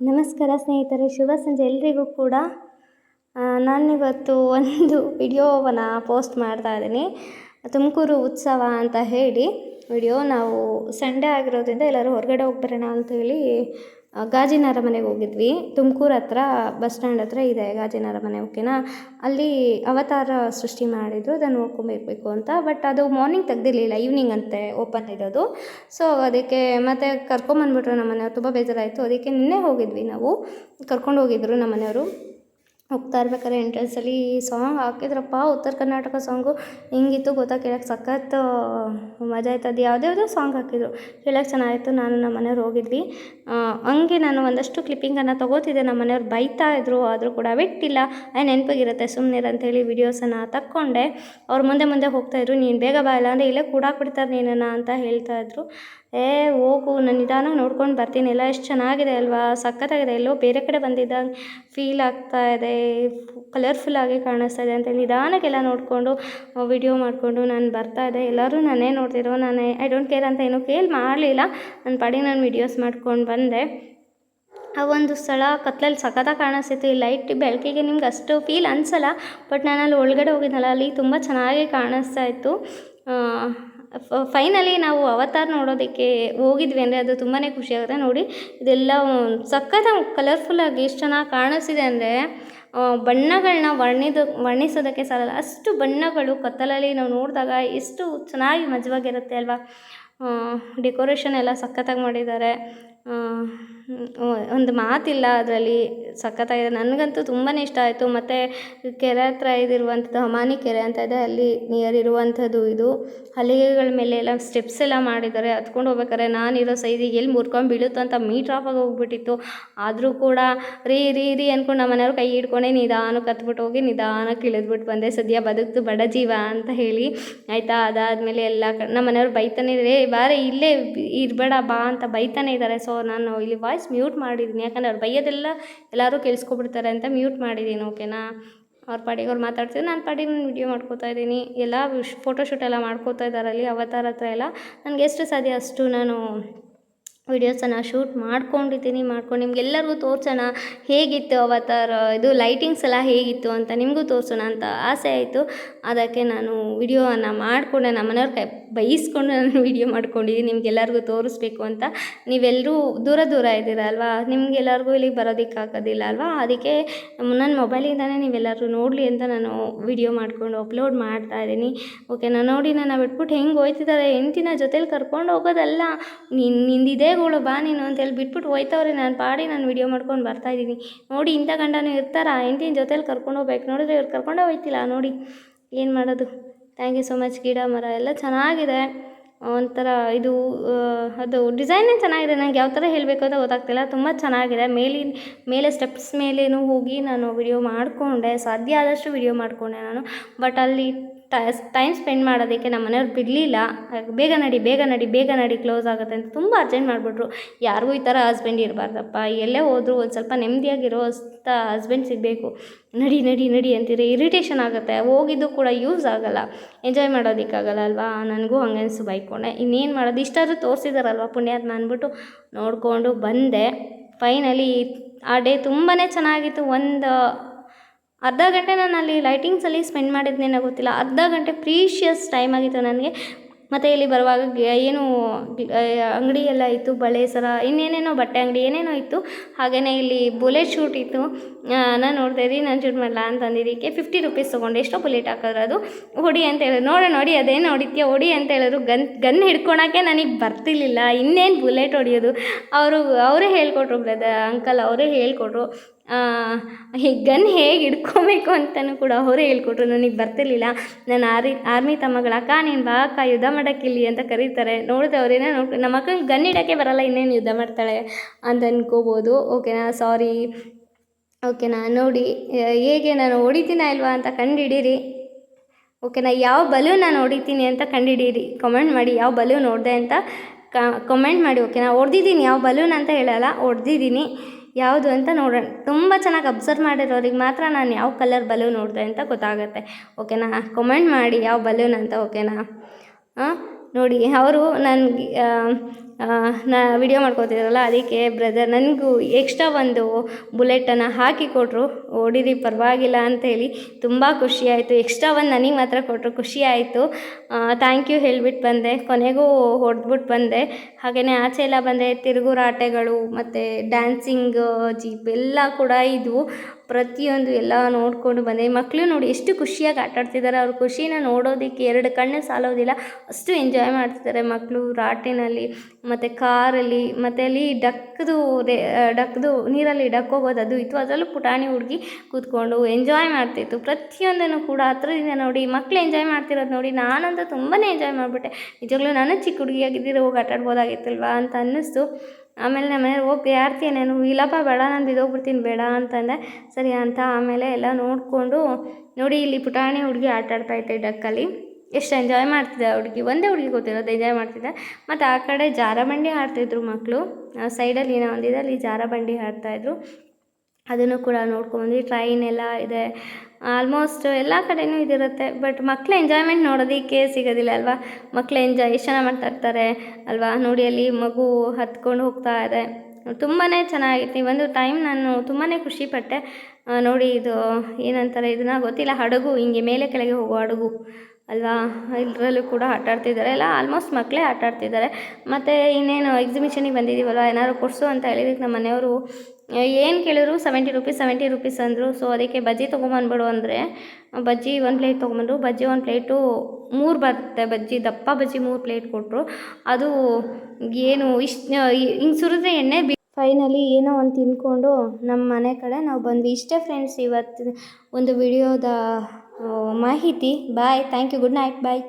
ನಮಸ್ಕಾರ ಸ್ನೇಹಿತರೆ, ಶುಭ ಸಂಜೆ ಎಲ್ರಿಗೂ ಕೂಡ. ನಾನಿವತ್ತು ಒಂದು ವಿಡಿಯೋವನ್ನು ಪೋಸ್ಟ್ ಮಾಡ್ತಾ ಇದ್ದೀನಿ. ತುಮಕೂರು ಉತ್ಸವ ಅಂತ ಹೇಳಿ ವಿಡಿಯೋ ನಾವು ಸಂಡೇ ಆಗಿರೋದ್ರಿಂದ ಎಲ್ಲರೂ ಹೊರಗಡೆ ಹೋಗ್ಬರೋಣ ಅಂತ ಹೇಳಿ ಗಾಜಿನ ಅರಮನೆಗೆ ಹೋಗಿದ್ವಿ. ತುಮಕೂರು ಹತ್ರ, ಬಸ್ ಸ್ಟ್ಯಾಂಡ್ ಹತ್ರ ಇದೆ ಗಾಜಿನ ಅರಮನೆ ಓಕೆನಾ? ಅಲ್ಲಿ ಅವತಾರ ಸೃಷ್ಟಿ ಮಾಡಿದ್ರು, ಅದನ್ನು ನೋಡ್ಕೊಂಬರ್ಬೇಕು ಅಂತ. ಬಟ್ ಅದು ಮಾರ್ನಿಂಗ್ ತೆಗ್ದಿರಲಿಲ್ಲ ಈವ್ನಿಂಗ್ ಅಂತೆ ಓಪನ್ ಇರೋದು. ಸೊ ಅದಕ್ಕೆ ಮತ್ತೆ ಕರ್ಕೊಂಬಂದ್ಬಿಟ್ರು ನಮ್ಮ ಮನೆಯವ್ರು ತುಂಬ ಬೇಜಾರಾಯಿತು. ಅದಕ್ಕೆ ನಿನ್ನೆ ಹೋಗಿದ್ವಿ ನಾವು. ಕರ್ಕೊಂಡು ಹೋಗಿದ್ರು ನಮ್ಮ ಮನೆಯವರು ಹೋಗ್ತಾ ಇರ್ಬೇಕಾದ್ರೆ ಎಂಟ್ರೆನ್ಸಲ್ಲಿ ಸಾಂಗ್ ಹಾಕಿದ್ರಪ್ಪ, ಉತ್ತರ ಕರ್ನಾಟಕ ಸಾಂಗು ಹೆಂಗಿತ್ತು ಗೊತ್ತಾ ಕೇಳೋಕ್ಕೆ? ಸಖತ್ ಮಜಾ ಆಯ್ತು ಅದು ಯಾವುದ್ಯಾವುದೋ ಸಾಂಗ್ ಹಾಕಿದ್ರು. ಕೇಳೋಕ್ಕೆ ಚೆನ್ನಾಗಿತ್ತು. ನಾನು ನಮ್ಮ ಮನೆಯವ್ರು ಹೋಗಿದ್ವಿ. ಹಂಗೆ ನಾನು ಒಂದಷ್ಟು ಕ್ಲಿಪ್ಪಿಂಗನ್ನು ತೊಗೋತಿದ್ದೆ. ನಮ್ಮ ಮನೆಯವ್ರು ಬೈತಾ ಇದ್ರು. ಆದರೂ ಕೂಡ ಬಿಟ್ಟಿಲ್ಲ. ಆ ನೆನಪಿಗಿರುತ್ತೆ. ಸುಮ್ಮನೆ ಅಂತೇಳಿ ವೀಡಿಯೋಸನ್ನು ತಕ್ಕೊಂಡೆ. ಅವ್ರು ಮುಂದೆ ಮುಂದೆ ಹೋಗ್ತಾಯಿದ್ರು ನೀನು ಬೇಗ ಬಾ ಇಲ್ಲ ಅಂದರೆ ಇಲ್ಲೇ ಕೂಡಾಕ್ಬಿಡ್ತಾರೆ ನೀನನ್ನು ಅಂತ ಹೇಳ್ತಾ ಇದ್ರು. ಏ, ಹೋಗು, ನಾನು ನಿಧಾನಕ್ಕೆ ನೋಡ್ಕೊಂಡು ಬರ್ತೀನಿ. ಎಲ್ಲ ಎಷ್ಟು ಚೆನ್ನಾಗಿದೆ ಅಲ್ವಾ? ಸಖತ್ತಾಗಿದೆ. ಎಲ್ಲೋ ಬೇರೆ ಕಡೆ ಬಂದಿದ್ದಂಗೆ ಫೀಲ್ ಆಗ್ತಾ ಇದೆ. ಕಲರ್ಫುಲ್ಲಾಗಿ ಕಾಣಿಸ್ತಾ ಇದೆ ಅಂತ ನಿಧಾನಕ್ಕೆಲ್ಲ ನೋಡಿಕೊಂಡು ವಿಡಿಯೋ ಮಾಡಿಕೊಂಡು ನಾನು ಬರ್ತಾ ಇದ್ದೆ. ಎಲ್ಲರೂ ನಾನೇ ನೋಡ್ತಿರೋ ನಾನೇ ಐ ಡೋಂಟ್ ಕೇರ್ ಅಂತ ಏನೂ ಕೇಳಿ ಮಾಡಲಿಲ್ಲ. ನನ್ನ ಪಾಡಿಗೆ ನಾನು ವಿಡಿಯೋಸ್ ಮಾಡ್ಕೊಂಡು ಬಂದೆ. ಆ ಒಂದು ಸ್ಥಳ ಕತ್ಲಲ್ಲಿ ಸಖತ್ತಾಗಿ ಕಾಣಿಸ್ತಿತ್ತು. ಈ ಲೈಟ್ ಬೆಳಕಿಗೆ ನಿಮ್ಗೆ ಅಷ್ಟು ಫೀಲ್ ಅನಿಸಲ್ಲ. ಬಟ್ ನಾನು ಅಲ್ಲಿ ಒಳಗಡೆ ಹೋಗಿದ್ನಲ್ಲ, ಅಲ್ಲಿ ತುಂಬ ಚೆನ್ನಾಗಿ ಕಾಣಿಸ್ತಾ ಇತ್ತು. ಫೈನಲಿ ನಾವು ಅವತಾರ್ ನೋಡೋದಕ್ಕೆ ಹೋಗಿದ್ವಿ ಅಂದರೆ ಅದು ತುಂಬಾ ಖುಷಿಯಾಗುತ್ತೆ ನೋಡಿ, ಇದೆಲ್ಲ ಸಖತ್ತಾಗಿ ಕಲರ್ಫುಲ್ಲಾಗಿ ಎಷ್ಟು ಚೆನ್ನಾಗಿ ಕಾಣಿಸ್ತಿದೆ ಅಂದರೆ ಬಣ್ಣಗಳನ್ನ ವರ್ಣಿದ, ವರ್ಣಿಸೋದಕ್ಕೆ ಸಾಲಲ್ಲ. ಅಷ್ಟು ಬಣ್ಣಗಳು ಕತ್ತಲಲ್ಲಿ ನಾವು ನೋಡಿದಾಗ ಎಷ್ಟು ಚೆನ್ನಾಗಿ ಮಜವಾಗಿರುತ್ತೆ ಅಲ್ವಾ? ಡೆಕೋರೇಷನ್ ಎಲ್ಲ ಸಖತ್ತಾಗಿ ಮಾಡಿದ್ದಾರೆ. ಒಂದು ಮಾತಿಲ್ಲ ಅದರಲ್ಲಿ ಸಖತ್ತಾಗಿದೆ. ನನಗಂತೂ ತುಂಬಾ ಇಷ್ಟ ಆಯಿತು. ಮತ್ತು ಕೆರೆ ಹತ್ರ ಇದಿರುವಂಥದ್ದು ಹಮಾನಿ ಕೆರೆ ಅಂತ ಇದೆ. ಅಲ್ಲಿ ನಿಯರ್ ಇರುವಂಥದ್ದು ಇದು. ಹಲಿಗೆಗಳ ಮೇಲೆ ಎಲ್ಲ ಸ್ಟೆಪ್ಸ್ ಎಲ್ಲ ಮಾಡಿದ್ದಾರೆ. ಹತ್ಕೊಂಡು ಹೋಗ್ಬೇಕಾದ್ರೆ ನಾನಿರೋ ಸೈಜಿಗೆ ಎಲ್ಲಿ ಮುರ್ಕೊಂಡು ಬೀಳುತ್ತೋ ಅಂತ ಮೀಟ್ರ್ ಆಫ್ ಆಗಿ ಹೋಗ್ಬಿಟ್ಟಿತ್ತು. ಆದರೂ ಕೂಡ ರೀ ರೀ ರೀ ಅಂದ್ಕೊಂಡು ನಮ್ಮ ಮನೆಯವ್ರು ಕೈ ಹಿಡ್ಕೊಂಡೆ ನಿಧಾನಕ್ಕೆ ಹತ್ಬಿಟ್ಟು ಹೋಗಿ ನಿಧಾನಕ್ಕೆ ಇಳಿದ್ಬಿಟ್ಟು ಬಂದೆ. ಸದ್ಯ ಬದುಕ್ತು ಬಡ ಜೀವ ಅಂತ ಹೇಳಿ. ಆಯಿತಾ? ಅದಾದಮೇಲೆ ಎಲ್ಲ ನಮ್ಮ ಮನೆಯವ್ರು ಬೈತಾನೆ ರೇ ಬಾರೆ ಇಲ್ಲೇ ಇರಬೇಡ, ಬಾ ಅಂತ ಬೈತಾನೆ ಇದ್ದಾರೆ. ಸೊ ನಾನು ಇಲ್ಲಿ ವಾಯ್ಸ್ ಮ್ಯೂಟ್ ಮಾಡಿದ್ದೀನಿ. ಯಾಕಂದರೆ ಅವ್ರು ಬೈಯೋದೆಲ್ಲ ಎಲ್ಲರೂ ಕೇಳಿಸ್ಕೊಬಿಡ್ತಾರೆ ಅಂತ ಮ್ಯೂಟ್ ಮಾಡಿದ್ದೀನಿ ಓಕೆನಾ ಅವ್ರ ಪಾಡಿಗೆ ಅವ್ರು ಮಾತಾಡ್ತಿದ್ರು. ನಾನು ಪಾಡಿಗೆ ನಾನು ವಿಡಿಯೋ ಮಾಡ್ಕೋತಾ ಇದ್ದೀನಿ. ಎಲ್ಲ ಫೋಟೋಶೂಟ್ ಎಲ್ಲ ಮಾಡ್ಕೋತಾ ಇದ್ದಾರಲ್ಲಿ ಅವತಾರ ಹತ್ರ ಎಲ್ಲ. ನನಗೆ ಎಷ್ಟು ಸಾಧ್ಯ ಅಷ್ಟು ನಾನು ವಿಡಿಯೋಸನ್ನು ಶೂಟ್ ಮಾಡ್ಕೊಂಡಿದ್ದೀನಿ, ಮಾಡ್ಕೊಂಡು ನಿಮಗೆಲ್ಲರಿಗೂ ತೋರ್ಸೋಣ ಹೇಗಿತ್ತು ಅವತ್ತಾರ ಇದು ಲೈಟಿಂಗ್ಸ್ ಎಲ್ಲ ಹೇಗಿತ್ತು ಅಂತ ನಿಮಗೂ ತೋರಿಸೋಣ ಅಂತ ಆಸೆ ಆಯಿತು. ಅದಕ್ಕೆ ನಾನು ವಿಡಿಯೋವನ್ನು ಮಾಡಿಕೊಂಡೆ ನಮ್ಮ ಮನೆಯವ್ರ ಕೈ ಬೈಸ್ಕೊಂಡು ನಾನು ವಿಡಿಯೋ ಮಾಡ್ಕೊಂಡಿದ್ದೀನಿ, ನಿಮಗೆಲ್ಲರಿಗೂ ತೋರಿಸ್ಬೇಕು ಅಂತ. ನೀವೆಲ್ಲರೂ ದೂರ ದೂರ ಇದ್ದೀರ ಅಲ್ವಾ ನಿಮಗೆಲ್ಲರಿಗೂ ಇಲ್ಲಿಗೆ ಬರೋದಕ್ಕಾಗೋದಿಲ್ಲ ಅಲ್ವಾ? ಅದಕ್ಕೆ ನನ್ನ ಮೊಬೈಲಿಂದನೇ ನೀವೆಲ್ಲರೂ ನೋಡಲಿ ಅಂತ ನಾನು ವಿಡಿಯೋ ಮಾಡಿಕೊಂಡು ಅಪ್ಲೋಡ್ ಮಾಡ್ತಾ ಇದ್ದೀನಿ. ಓಕೆ ನಾನು ನೋಡಿ ನಾನು ಬಿಟ್ಬಿಟ್ಟು ಹೆಂಗೆ ಹೋಯ್ತಿದ್ದಾರೆ? ಹೆಂಡ್ತಿನ ಜೊತೇಲಿ ಕರ್ಕೊಂಡು ಹೋಗೋದಲ್ಲ. ನಿನ್, ನಿಂದಿದೆ ಗೋಳು ಬಾ ನೀನು ಅಂತೇಳಿ ಬಿಟ್ಬಿಟ್ಟು ಹೋಯ್ತವ್ರೆ. ನಾನು ಪಾಡಿ ನಾನು ವಿಡಿಯೋ ಮಾಡ್ಕೊಂಡು ಬರ್ತಾ ಇದ್ದೀನಿ ನೋಡಿ, ಇಂಥ ಗಂಡನೂ ಇರ್ತಾರ? ಹೆಂಡಿನ ಜೊತೇಲಿ ಕರ್ಕೊಂಡು ಹೋಗ್ಬೇಕು. ನೋಡಿದ್ರೆ ಇವ್ರು ಕರ್ಕೊಂಡೇ ಹೋಗ್ತಿಲ್ಲ ನೋಡಿ, ಏನು ಮಾಡೋದು? ಥ್ಯಾಂಕ್ ಯು ಸೊ ಮಚ್ ಗಿಡ, ಮರ ಎಲ್ಲ ಚೆನ್ನಾಗಿದೆ. ಒಂಥರ ಇದು ಅದು ಡಿಸೈನೇ ಚೆನ್ನಾಗಿದೆ? ನಂಗೆ ಯಾವ ಥರ ಹೇಳಬೇಕು ಅಂತ ಗೊತ್ತಾಗ್ತಿಲ್ಲ. ತುಂಬ ಚೆನ್ನಾಗಿದೆ. ಮೇಲಿನ ಮೇಲೆ ಸ್ಟೆಪ್ಸ್ ಮೇಲೇನು ಹೋಗಿ ನಾನು ವಿಡಿಯೋ ಮಾಡಿಕೊಂಡೆ. ಸಾಧ್ಯ ಆದಷ್ಟು ವಿಡಿಯೋ ಮಾಡಿಕೊಂಡೆ ನಾನು. ಬಟ್ ಅಲ್ಲಿ ಟೈಮ್ ಸ್ಪೆಂಡ್ ಮಾಡೋದಕ್ಕೆ ನಮ್ಮ ಮನೆಯವ್ರು ಬಿಡಲಿಲ್ಲ. ಬೇಗ ನಡಿ ಬೇಗ ನಡಿ ಬೇಗ ನಡಿ ಕ್ಲೋಸ್ ಆಗುತ್ತೆ ಅಂತ ತುಂಬ ಅರ್ಜೆಂಟ್ ಮಾಡಿಬಿಟ್ರು. ಯಾರಿಗೂ ಈ ಥರ ಹಸ್ಬೆಂಡ್ ಇರಬಾರ್ದಪ್ಪ. ಎಲ್ಲೇ ಹೋದರೂ ಒಂದು ಸ್ವಲ್ಪ ನೆಮ್ಮದಿಯಾಗಿರೋ ಅಂಥ ಹಸ್ಬೆಂಡ್ ಸಿಗಬೇಕು. ನಡಿ ನಡಿ ನಡಿ ಅಂತೀರಿ ಇರಿಟೇಷನ್ ಆಗುತ್ತೆ. ಹೋಗಿದ್ದು ಕೂಡ ಯೂಸ್ ಆಗೋಲ್ಲ. ಎಂಜಾಯ್ ಮಾಡೋದಕ್ಕಾಗಲ್ಲ ಅಲ್ವಾ? ನನಗೂ ಹಂಗೆ ಅನಿಸು ಬೈಕೊಂಡೆ. ಇನ್ನೇನು ಮಾಡೋದು? ಇಷ್ಟಾದರೂ ತೋರಿಸಿದಾರಲ್ವ ಪುಣ್ಯಾತ್ಮ ಅಂದ್ಬಿಟ್ಟು? ನೋಡಿಕೊಂಡು ಬಂದೆ. ಫೈನಲಿ ಆ ಡೇ ತುಂಬಾ ಚೆನ್ನಾಗಿತ್ತು. ಒಂದು ಅರ್ಧ ಗಂಟೆ ನಾನು ಅಲ್ಲಿ ಲೈಟಿಂಗ್ಸಲ್ಲಿ ಸ್ಪೆಂಡ್ ಮಾಡಿದ್ನೇನೋ ಗೊತ್ತಿಲ್ಲ. ಅರ್ಧ ಗಂಟೆ ಪ್ರೀಷಿಯಸ್ ಟೈಮ್ ಆಗಿತ್ತು ನನಗೆ. ಮತ್ತು ಇಲ್ಲಿ ಬರುವಾಗ ಏನು ಅಂಗಡಿ ಎಲ್ಲ ಇತ್ತು, ಬಳೆ ಸರ, ಇನ್ನೇನೇನೋ ಬಟ್ಟೆ ಅಂಗಡಿ ಏನೇನೋ ಇತ್ತು. ಹಾಗೆಯೇ ಇಲ್ಲಿ ಬುಲೆಟ್ ಶೂಟ್ ಇತ್ತು. ನಾನು ನೋಡಿದೆ ರೀ ನಾನು ಶೂಟ್ ಮಾಡಲ್ಲ ಅಂತ ಅಂದಿದ್ದಕ್ಕೆ ಫಿಫ್ಟಿ ರುಪೀಸ್ ತೊಗೊಂಡು. ಎಷ್ಟೋ ಬುಲೆಟ್ ಹಾಕಿದ್ರು ಅದು. ಹೊಡಿ ಅಂತ ಹೇಳಿದ್ರು. ನೋಡ, ನೋಡಿ ಅದೇನು ಹೊಡಿತೀಯ ಹೊಡಿ ಅಂತ ಹೇಳಿದ್ರು. ಗನ್ ಗನ್ ಹಿಡ್ಕೊಳಕ್ಕೆ ನನಗೆ ಬರ್ತಿರ್ಲಿಲ್ಲ. ಇನ್ನೇನು ಬುಲೆಟ್ ಹೊಡಿಯೋದು? ಅವರು, ಅವರೇ ಹೇಳ್ಕೊಟ್ರು ಬ್ರದರ್ ಅಂಕಲ್ ಅವರೇ ಹೇಳ್ಕೊಟ್ರು. ಈ ಗನ್ ಹೇಗೆ ಹಿಡ್ಕೊಬೇಕು ಅಂತಲೂ ಕೂಡ ಅವರೇ ಹೇಳ್ಕೊಟ್ರು. ನನಗೆ ಬರ್ತಿರ್ಲಿಲ್ಲ. ನನ್ನ ಆರ್ಮಿ ಆರ್ಮಿ ತಮ್ಮಗಳ ಅಕ್ಕ ನೀನು ಬಾ ಅಕ್ಕ ಯುದ್ಧ ಮಾಡೋಕ್ಕಿಲ್ಲಿ ಅಂತ ಕರೀತಾರೆ. ನೋಡಿದೆ ಅವರೇನೋ ನೋಡಿ ನಮ್ಮ ಅಕ್ಕಂಗೆ ಗನ್ ಇಡೋಕ್ಕೆ ಬರಲ್ಲ, ಇನ್ನೇನು ಯುದ್ಧ ಮಾಡ್ತಾಳೆ ಅಂತ ಅನ್ಕೋಬೋದು. ಓಕೆನಾ, ಸಾರಿ. ಓಕೆನಾ, ನೋಡಿ ಹೇಗೆ ನಾನು ಹೊಡಿತೀನ ಇಲ್ವಾ ಅಂತ ಕಂಡುಹಿಡೀರಿ ಓಕೆನಾ, ಯಾವ ಬಲೂನ್ ನಾನು ಹೊಡಿತೀನಿ ಅಂತ ಕಂಡುಹಿಡೀರಿ ಕಮೆಂಟ್ ಮಾಡಿ, ಯಾವ ಬಲೂನ್ ಹೊಡೆದೆ ಅಂತ ಕಮೆಂಟ್ ಮಾಡಿ. ಓಕೆನಾ, ಹೊಡೆದಿದ್ದೀನಿ. ಯಾವ ಬಲೂನ್ ಅಂತ ಹೇಳಲ್ಲ, ಹೊಡೆದಿದ್ದೀನಿ. ಯಾವುದು ಅಂತ ನೋಡೋಣ. ತುಂಬ ಚೆನ್ನಾಗಿ ಅಬ್ಸರ್ವ್ ಮಾಡಿರೋರಿಗೆ ಮಾತ್ರ ನಾನು ಯಾವ ಕಲರ್ ಬಲೂನ್ ನೋಡಿದೆ ಅಂತ ಗೊತ್ತಾಗುತ್ತೆ. ಓಕೆನಾ ಕಮೆಂಟ್ ಮಾಡಿ ಯಾವ ಬಲೂನ್ ಅಂತ ಓಕೆನಾ ನೋಡಿ, ಅವರು ನನಗೆ ನಾ ವಿಡಿಯೋ ಮಾಡ್ಕೋತಿದ್ರಲ್ಲ ಅದಕ್ಕೆ ಬ್ರದರ್ ನನಗೂ ಎಕ್ಸ್ಟ್ರಾ ಒಂದು ಬುಲೆಟನ್ನು ಹಾಕಿ ಕೊಟ್ಟರು ಓಡಿರಿ, ಪರವಾಗಿಲ್ಲ ಅಂತ ಹೇಳಿ ತುಂಬ ಖುಷಿ ಆಯಿತು. ಎಕ್ಸ್ಟ್ರಾ ಒಂದು ನನಗೆ ಮಾತ್ರ ಕೊಟ್ಟರು ಖುಷಿ ಆಯಿತು. ಥ್ಯಾಂಕ್ ಯು ಹೇಳ್ಬಿಟ್ಟು ಬಂದೆ. ಕೊನೆಗೂ ಹೊಡೆದ್ಬಿಟ್ಟು ಬಂದೆ. ಹಾಗೆಯೇ ಆಚೆ ಎಲ್ಲ ಬಂದೆ. ತಿರುಗುರಾಟೆಗಳು ಮತ್ತು ಡ್ಯಾನ್ಸಿಂಗ್ ಜೀಪ್ ಎಲ್ಲ ಕೂಡ ಇದ್ವು. ಪ್ರತಿಯೊಂದು ಎಲ್ಲ ನೋಡಿಕೊಂಡು ಬಂದೆ. ಮಕ್ಕಳು ನೋಡಿ ಎಷ್ಟು ಖುಷಿಯಾಗಿ ಆಟಾಡ್ತಿದ್ದಾರೆ ಅವ್ರ ಖುಷಿನ ನೋಡೋದಕ್ಕೆ ಎರಡು ಕಣ್ಣು ಸಾಲೋದಿಲ್ಲ. ಅಷ್ಟು ಎಂಜಾಯ್ ಮಾಡ್ತಿದ್ದಾರೆ ಮಕ್ಕಳು ರಾಟಿನಲ್ಲಿ, ಮತ್ತು ಕಾರಲ್ಲಿ, ಮತ್ತು ಅಲ್ಲಿ ಡಕ್ಕದು ರೇ ಡಕ್ದು ನೀರಲ್ಲಿ ಡಕ್ ಹೋಗೋದು ಅದು ಇತ್ತು. ಅದರಲ್ಲೂ ಪುಟಾಣಿ ಹುಡುಗಿ ಕೂತ್ಕೊಂಡು ಎಂಜಾಯ್ ಮಾಡ್ತಿತ್ತು. ಪ್ರತಿಯೊಂದನ್ನು ಕೂಡ ಹತ್ರದಿಂದ ನೋಡಿ ಮಕ್ಕಳು ಎಂಜಾಯ್ ಮಾಡ್ತಿರೋದು ನೋಡಿ ನಾನಂತೂ ತುಂಬಾ ಎಂಜಾಯ್ ಮಾಡಿಬಿಟ್ಟೆ. ನಿಜವಾಗ್ಲೂ ನಾನು ಚಿಕ್ಕ ಹುಡುಗಿಯಾಗಿದ್ದೀರ ಹೋಗಿ ಆಟಾಡ್ಬೋದಾಗಿತ್ತಲ್ವಾ ಅಂತ ಅನ್ನಿಸ್ತು. ಆಮೇಲೆ ನಮ್ಮ ಮನೆಯವ್ರು, ಹೋಗಿ ಯಾರ್ತೀಯ ನಾನು? ಇಲ್ಲಪ್ಪ, ಬೇಡ ನಾನು ಬಿದ್ದೋಗ್ಬಿಡ್ತೀನಿ ಬೇಡ ಅಂತಂದೆ. ಸರಿ ಅಂತ ಆಮೇಲೆ ಎಲ್ಲ ನೋಡಿಕೊಂಡು ನೋಡಿ, ಇಲ್ಲಿ ಪುಟಾಣಿ ಹುಡುಗಿ ಆಟ ಇದ್ದೆ ಡಕ್ಕಲ್ಲಿ. ಎಷ್ಟು ಎಂಜಾಯ್ ಮಾಡ್ತಿದ್ದೆ ಹುಡುಗಿ. ಒಂದೇ ಹುಡುಗಿ ಗೊತ್ತಿರೋದು ಎಂಜಾಯ್ ಮಾಡ್ತಿದ್ದೆ. ಮತ್ತು ಆ ಕಡೆ ಜಾರಬಂಡಿ ಆಡ್ತಿದ್ರು ಮಕ್ಕಳು ಸೈಡಲ್ಲಿ ಏನೋ ಒಂದಿದೆ, ಅಲ್ಲಿ ಜಾರಬಂಡಿ ಆಡ್ತಾಯಿದ್ರು ಅದನ್ನು ಕೂಡ ನೋಡ್ಕೊಂಡ್ಬಂದ್ವಿ ಟ್ರೈನ್ ಎಲ್ಲ ಇದೆ. ಆಲ್ಮೋಸ್ಟ್ ಎಲ್ಲ ಕಡೆಯೂ ಇದಿರುತ್ತೆ. ಬಟ್ ಮಕ್ಳು ಎಂಜಾಯ್ಮೆಂಟ್ ನೋಡೋದಕ್ಕೆ ಸಿಗೋದಿಲ್ಲ ಅಲ್ವಾ? ಮಕ್ಳು ಎಂಜಾಯ್ ಎಷ್ಟು ಚೆನ್ನಾಗಿ ಮಾಡ್ತಾಯಿರ್ತಾರೆ ಅಲ್ವಾ? ನೋಡಿ ಅಲ್ಲಿ ಮಗು ಹತ್ಕೊಂಡು ಹೋಗ್ತಾ ಇದೆ. ತುಂಬಾ ಚೆನ್ನಾಗಿತ್ತು. ಒಂದು ಟೈಮ್ ನಾನು ತುಂಬಾ ಖುಷಿಪಟ್ಟೆ. ನೋಡಿ ಇದು ಏನಂತಾರೆ ಇದನ್ನ ಗೊತ್ತಿಲ್ಲ. ಹಡಗು, ಹಿಂಗೆ ಮೇಲೆ ಕೆಳಗೆ ಹೋಗೋ ಹಡಗು ಅಲ್ವಾ? ಇದರಲ್ಲೂ ಕೂಡ ಆಟ ಆಡ್ತಿದ್ದಾರೆ. ಎಲ್ಲ ಆಲ್ಮೋಸ್ಟ್ ಮಕ್ಕಳೇ ಆಟ ಆಡ್ತಿದ್ದಾರೆ. ಮತ್ತು ಇನ್ನೇನು ಎಕ್ಸಿಬಿಷನಿಗೆ ಬಂದಿದ್ದೀವಲ್ವ ಏನಾದ್ರು ಕೊಡಿಸು ಅಂತ ಹೇಳಿದಕ್ಕೆ ನಮ್ಮ ಮನೆಯವರು ಏನು ಕೇಳಿದ್ರು? ಸೆವೆಂಟಿ ರುಪೀಸ್ ಸೆವೆಂಟಿ ರುಪೀಸ್ ಅಂದರು. ಸೊ ಅದಕ್ಕೆ ಬಜ್ಜಿ ತೊಗೊಂಬಂದ್ಬಿಡು ಅಂದರೆ, ಬಜ್ಜಿ ಒಂದು ಪ್ಲೇಟ್ ತೊಗೊಂಬಂದ್ರು. ಬಜ್ಜಿ ಒಂದು ಪ್ಲೇಟು ಮೂರು ಬರುತ್ತೆ ಬಜ್ಜಿ, ದಪ್ಪ ಬಜ್ಜಿ ಮೂರು ಪ್ಲೇಟ್ ಕೊಟ್ಟರು ಅದು ಏನು ಇಷ್ಟು ಹಿಂಗೆ ಸುರಿದ್ರೆ ಎಣ್ಣೆ ಬಿ ಫೈನಲಿ ಏನೋ ಒಂದು ತಿನ್ಕೊಂಡು ನಮ್ಮ ಮನೆ ಕಡೆ ನಾವು ಬಂದ್ವಿ. ಇಷ್ಟೇ ಫ್ರೆಂಡ್ಸ್ ಇವತ್ತು ಒಂದು ವಿಡಿಯೋದ ಮಾಹಿತಿ. Bye thank you good night bye